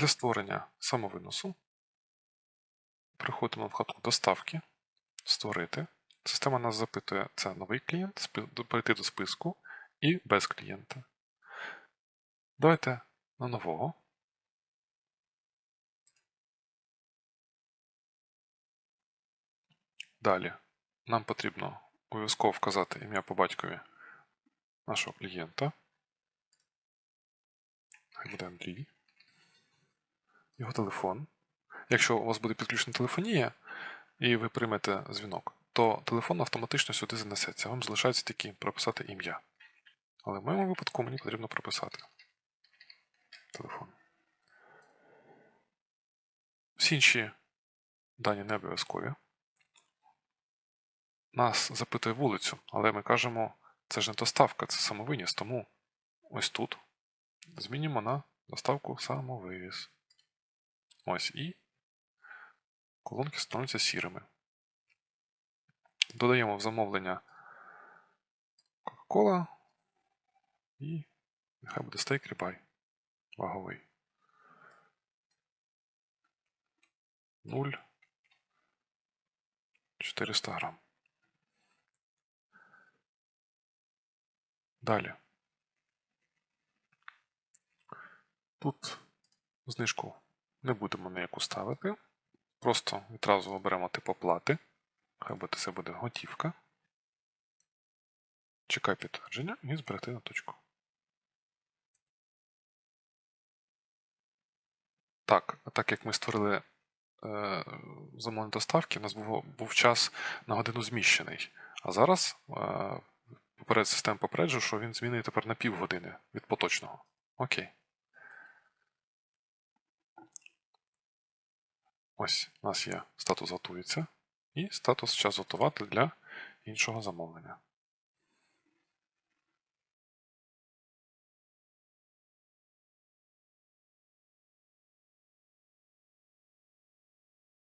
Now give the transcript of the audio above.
Для створення самовиносу переходимо в вкладку Доставки, Створити. Система нас запитує, це новий клієнт, перейти до списку і без клієнта. Давайте на нового. Далі нам потрібно обов'язково вказати ім'я по батькові нашого клієнта. Андрій. Його телефон. Якщо у вас буде підключена телефонія і ви приймете дзвінок, то телефон автоматично сюди занесеться. Вам залишається тільки прописати ім'я. Але в моєму випадку мені потрібно прописати телефон. Всі інші дані не обов'язкові. Нас запитує вулицю, але ми кажемо, це ж не доставка, це самовиніс, тому ось тут змінюємо на доставку самовивіз. Ось і колонки становляться сірими. Додаємо в замовлення Coca-Cola і нехай буде стейк рібай ваговий. 0 400 грам. Далі. Тут знижку не будемо ніяку ставити. Просто відразу оберемо тип оплати. Хай буде це буде готівка. Чекай підтвердження і зберегти на точку. Так, так як ми створили е, замовлення доставки, у нас був, був час на годину зміщений. А зараз е, поперед система попереджує, що він змінює тепер на півгодини від поточного. Окей. Ось у нас є статус готується і статус час готувати для іншого замовлення.